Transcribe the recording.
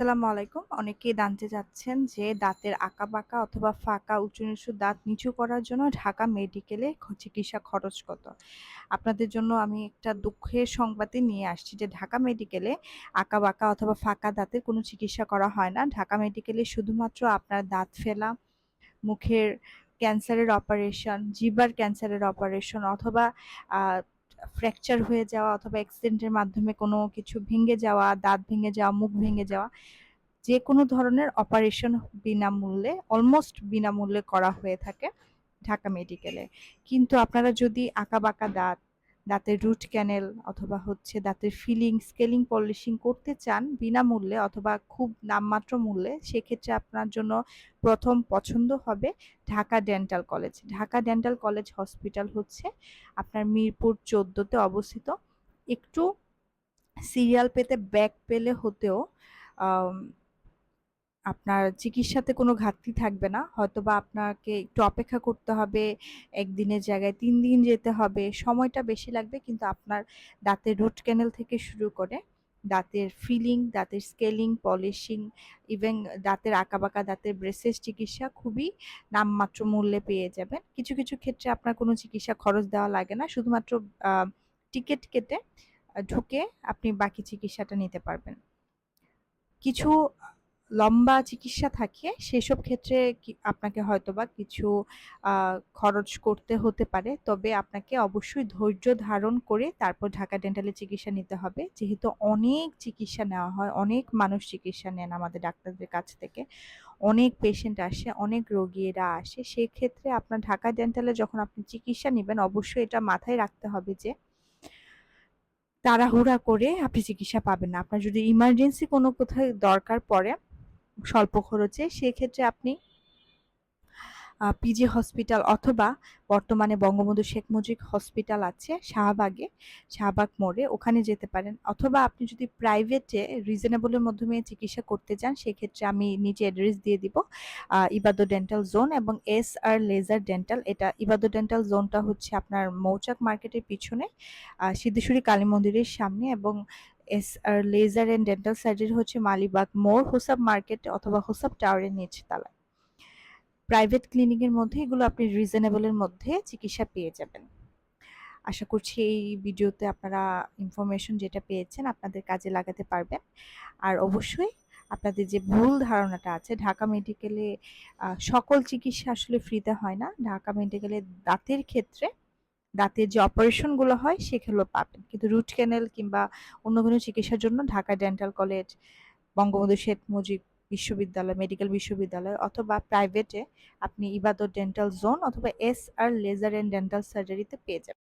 আসসালামু আলাইকুম। অনেকেই জানতে চাচ্ছেন যে দাঁতের আঁকা বাঁকা অথবা ফাঁকা উঁচু-নিচু দাঁত নিচু করার জন্য ঢাকা মেডিকেলে চিকিৎসা খরচ কত? আপনাদের জন্য আমি একটা দুঃখের সংবাদই নিয়ে আসছি যে ঢাকা মেডিকেলে আঁকাবাঁকা অথবা ফাঁকা দাঁতের কোনো চিকিৎসা করা হয় না। ঢাকা মেডিকেলে শুধুমাত্র আপনার দাঁত ফেলা, মুখের ক্যান্সারের অপারেশন, জিহ্বার ক্যান্সারের অপারেশন অথবা ফ্র্যাকচার হয়ে যাওয়া অথবা অ্যাক্সিডেন্টের মাধ্যমে কোনো কিছু ভেঙে যাওয়া, দাঁত ভেঙে যাওয়া, মুখ ভেঙে যাওয়া যে কোনো ধরনের অপারেশন বিনামূল্যে অলমোস্ট বিনামূল্যে করা হয়ে থাকে ঢাকা মেডিকেলে। কিন্তু আপনারা যদি আঁকা বাঁকা দাঁত, দাঁতের রুট ক্যানেল অথবা হচ্ছে দাঁতের ফিলিং, স্কেলিং, পলিশিং করতে চান বিনামূল্যে অথবা খুব নামমাত্র মূল্যে সেক্ষেত্রে আপনার জন্য প্রথম পছন্দ হবে Dhaka dental college. Dhaka dental college hospital হচ্ছে আপনার মিরপুর চোদ্দোতে অবস্থিত। একটু সিরিয়াল পেতে ব্যাক পেলে হতেও আপনার চিকিৎসাতে কোনো ঘাটতি থাকবে না। হয়তোবা আপনাকে একটু অপেক্ষা করতে হবে। একদিনের জায়গায় তিন দিন যেতে হবে। সময়টা বেশি লাগবে কিন্তু আপনার দাঁতের রুট ক্যানেল থেকে শুরু করে দাঁতের ফিলিং, দাঁতের স্কেলিং, পলিশিং ইভেন দাঁতের আঁকাবাঁকা দাঁতের ব্রেসেস চিকিৎসা খুবই নামমাত্র মূল্যে পেয়ে যাবেন। কিছু, কিছু ক্ষেত্রে আপনার কোনো চিকিৎসা খরচ দেওয়া লাগে না। শুধুমাত্র টিকিট কেটে ঢুকে আপনি বাকি চিকিৎসাটা নিতে পারবেন। কিছু লম্বা চিকিৎসা থাকে সেসব ক্ষেত্রে আপনাকে হয়তোবা কিছু খরচ করতে হতে পারে। তবে আপনাকে অবশ্যই ধৈর্য ধারণ করে তারপর ঢাকা ডেন্টালে চিকিৎসা নিতে হবে। যেহেতু অনেক চিকিৎসা নেওয়া হয়, অনেক মানুষ চিকিৎসা নেন আমাদের ডাক্তারদের কাছ থেকে। অনেক পেশেন্ট আসে, অনেক রোগীরা আসে। সেক্ষেত্রে আপনার ঢাকা ডেন্টালে যখন আপনি চিকিৎসা নেবেন অবশ্যই এটা মাথায় রাখতে হবে যে তাড়াহুড়া করে আপনি চিকিৎসা পাবেন না। আপনার যদি ইমার্জেন্সি কোনো কোথায় দরকার পড়ে স্বল্প খরচে সেক্ষেত্রে আপনি পিজি হসপিটাল অথবা বর্তমানে বঙ্গবন্ধু শেখ মুজিব হসপিটাল আছে শাহবাগে, শাহবাগ মোড়ে ওখানে যেতে পারেন। অথবা আপনি যদি প্রাইভেটে রিজনেবলের মাধ্যমে চিকিৎসা করতে চান সেক্ষেত্রে আমি নিচে অ্যাড্রেস দিয়ে দিব। আ ইবাদত ডেন্টাল জোন এবং এস আর লেজার ডেন্টাল এটা ইবাদত ডেন্টাল জোনটা হচ্ছে আপনার মৌচাক মার্কেটের পিছনে সিদ্ধেশ্বরী কালী মন্দিরের সামনে এবং SR laser and dental surgery হচ্ছে মালিবাগ মোড়, হোসাব মার্কেট অথবা হোসাব টাওয়ারের নিচতলায়। প্রাইভেট ক্লিনিকের মধ্যে এগুলো আপনি রিজনেবল এর মধ্যে চিকিৎসা পেয়ে যাবেন। আশা করছি এই ভিডিওতে আপনারা ইনফরমেশন যেটা পেয়েছেন আপনাদের কাজে লাগাতে পারবেন। আর অবশ্যই আপনাদের যে ভুল ধারণাটা আছে ঢাকা মেডিকেলে সকল চিকিৎসা আসলে ফ্রিতে হয় না। ঢাকা মেডিকেলে দাঁতের ক্ষেত্রে দাঁতের যে অপারেশনগুলো হয় সেগুলো পাবেন। কিন্তু রুট ক্যানেল কিংবা অন্য কোনো চিকিৎসার জন্য ঢাকা ডেন্টাল কলেজ, বঙ্গবন্ধু শেখ মুজিব বিশ্ববিদ্যালয়, মেডিকেল বিশ্ববিদ্যালয় অথবা প্রাইভেটে আপনি ইবাদত ডেন্টাল জোন অথবা S R laser and dental সার্জারিতে পেয়ে যাবেন।